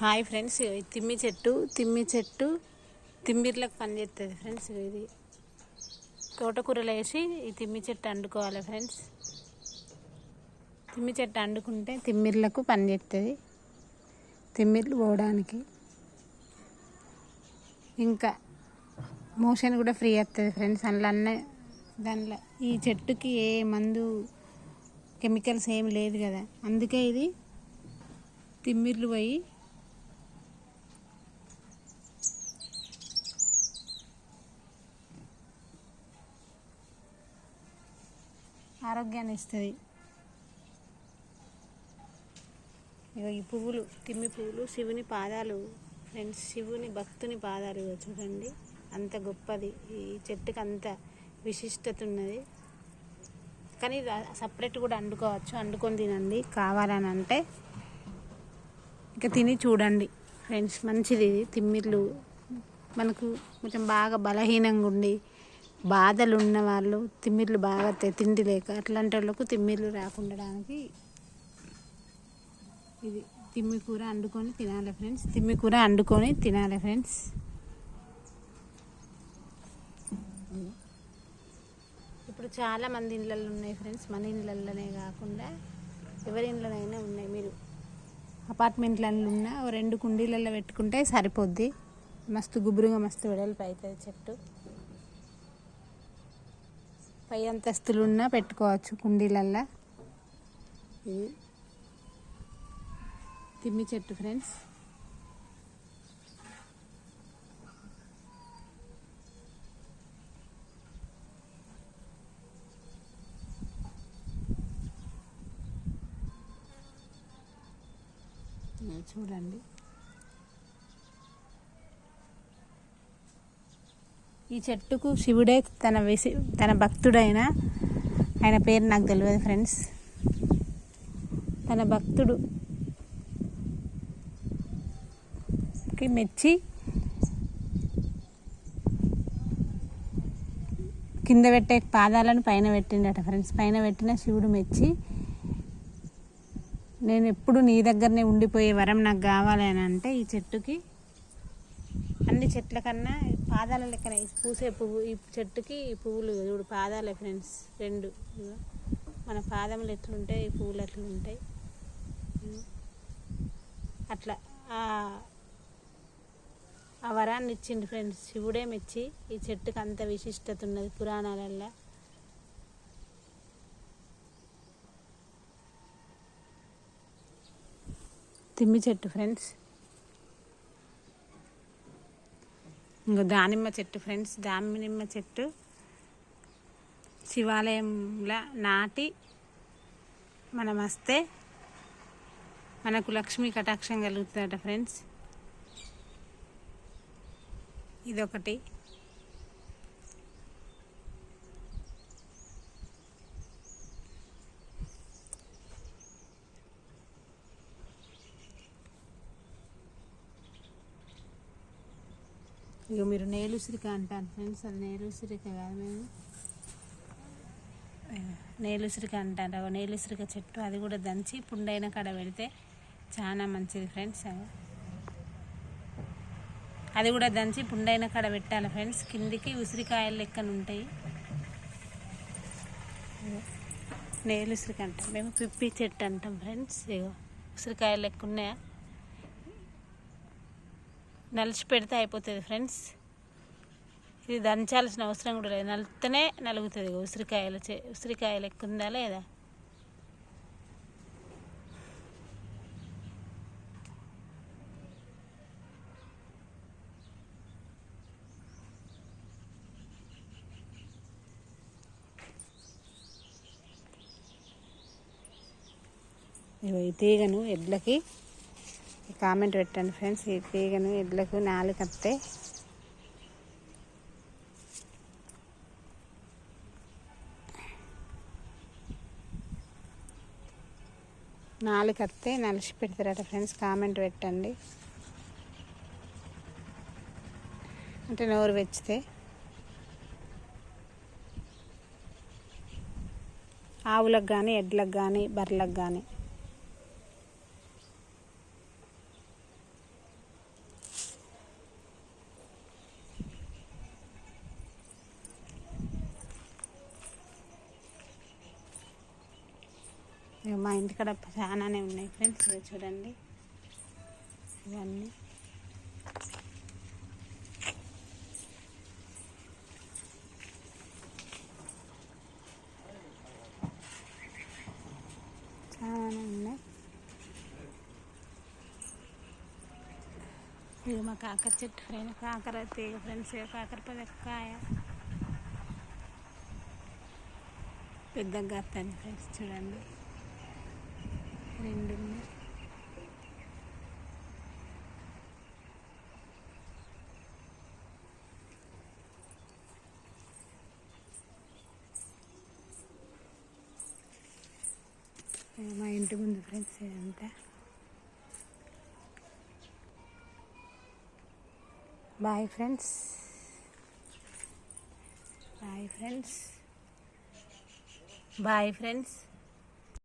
Hi friends తిమ్మి చెట్టు. తిమ్మి చెట్టు తిమ్మిర్లకు పనిచేస్తుంది ఫ్రెండ్స్ ఇది. తోటకూరలు వేసి ఈ తిమ్మి చెట్టు అండుకోవాలి ఫ్రెండ్స్. తిమ్మి చెట్టు అండుకుంటే తిమ్మిర్లకు పనిచేస్తుంది తిమ్మిర్లు పోవడానికి. ఇంకా మోషన్ కూడా ఫ్రీ అవుతుంది ఫ్రెండ్స్. అందులో అన్న దానిలో ఈ చెట్టుకి ఏ మందు కెమికల్స్ ఏమి లేదు కదా. అందుకే ఇది తిమ్మిర్లు పోయి ఆరోగ్యాన్ని ఇస్తుంది. ఇగో ఈ పువ్వులు తిమ్మి పువ్వులు శివుని పాదాలు ఫ్రెండ్స్ శివుని భక్తుని పాదాలు చూడండి. అంత గొప్పది. ఈ చెట్టుకి అంత విశిష్టత ఉన్నది. కానీ సపరేట్ కూడా వండుకోవచ్చు వండుకొని తినండి. కావాలని అంటే ఇక తిని చూడండి. ఫ్రెండ్స్ మంచిది ఇది. తిమ్మిర్లు మనకు కొంచెం బాగా బలహీనంగా ఉండి బాధలు ఉన్న వాళ్ళు తిమ్మిర్లు బాగా తిండి లేక అట్లాంటి వాళ్ళకు తిమ్మిర్లు రాకుండడానికి ఇది తిమ్మి కూర వండుకొని తినాలి ఫ్రెండ్స్. తిమ్మి కూర వండుకొని తినాలి ఫ్రెండ్స్. ఇప్పుడు చాలా మంది ఇళ్ళల్లో ఉన్నాయి ఫ్రెండ్స్. మన ఇళ్ళల్లోనే కాకుండా ఎవరి ఇళ్ళనైనా ఉన్నాయి మీరు. అపార్ట్మెంట్లలో ఉన్న ఓ రెండు కుండీలలో పెట్టుకుంటే సరిపోద్ది. మస్తు గుబురుగా మస్తు వెడల్పు అవుతుంది చెట్టు. పై అంతస్తులు ఉన్నా పెట్టుకోవచ్చు కుండీలల్లో. ఇది తిమ్మి చెట్టు ఫ్రెండ్స్. చూడండి. ఈ చెట్టుకు శివుడే తన విసి తన భక్తుడైన ఆయన పేరు నాకు తెలియదు ఫ్రెండ్స్. తన భక్తుడు కి మెచ్చి కింద పెట్టే పాదాలను పైన పెట్టిండట ఫ్రెండ్స్. పైన పెట్టిన శివుడు మెచ్చి నేను ఎప్పుడు నీ దగ్గరనే ఉండిపోయే వరం నాకు కావాలి అని అంటే ఈ చెట్టుకి అన్ని చెట్ల కన్నా పాదాల లెక్కన. పూసే పువ్వు ఈ చెట్టుకి ఈ పువ్వులు చూడు పాదాలే ఫ్రెండ్స్ రెండు. మన పాదములు ఎట్లుంటాయి ఈ పువ్వులు ఎట్లుంటాయి. అట్లా. ఆ ఆ వరాన్ని ఇచ్చిండు ఫ్రెండ్స్ శివుడే మెచ్చి ఈ చెట్టుకి అంత విశిష్టత ఉన్నది పురాణాలల్లో. తిమ్మి చెట్టు ఫ్రెండ్స్. ఇంకో దానిమ్మ చెట్టు ఫ్రెండ్స్ దానిమ్మ చెట్టు శివాలయంలో నాటి మనం వస్తే మనకు లక్ష్మీ కటాక్షం కలుగుతుందట ఫ్రెండ్స్. ఇదొకటి. ఇక మీరు నేలుసిరిక అంటాను ఫ్రెండ్స్ అది నేలుసిరిక కాదు మేము. నేలు నేలుసిరిక అంటారు. ఒక నేలుసిరిక చెట్టు అది కూడా దంచి పుండైన కాడ పెడితే చాలా మంచిది ఫ్రెండ్స్ అది. అది కూడా దంచి పుండైన కాడ పెట్టాలి ఫ్రెండ్స్. కిందికి ఉసిరికాయలు లెక్కన ఉంటాయి. నేలుసిరిక అంటాం మేము పిప్పి చెట్టు అంటాం ఫ్రెండ్స్. ఇగో ఉసిరికాయలు లెక్క ఉన్నాయా? నలిచి పెడితే అయిపోతుంది ఫ్రెండ్స్. ఇది దంచాల్సిన అవసరం కూడా లేదు. నలితేనే నలుగుతుంది ఉసిరికాయలు చే ఉసిరికాయలు ఎక్కువ ఉందా లేదా? ఇగో తీగను ఎడ్లకి కామెంట్ పెట్టండి ఫ్రెండ్స్. ఈ తీగను ఎడ్లకు నాలుగు కత్తే నాలుగు కత్తే నలిసి పెడతారట ఫ్రెండ్స్. కామెంట్ పెట్టండి. అంటే నోరు వెచ్చితే. ఆవులకు కానీ ఎడ్లకు కానీ బర్రెలకు కానీ మా ఇంటికాడ చాలానే ఉన్నాయి ఫ్రెండ్స్ చూడండి. ఇవన్నీ. చాలానే ఉన్నాయి. ఇది మా కాకర చెట్టు ఫ్రెండ్ కాకర తీగ ఫ్రెండ్స్ కాకర పదకాయ పెద్దగా వస్తుంది ఫ్రెండ్స్ చూడండి. రెండు మా ఇంటి ముందు ఫ్రెండ్స్ ఇదంతా. Bye friends. Bye friends. Bye friends.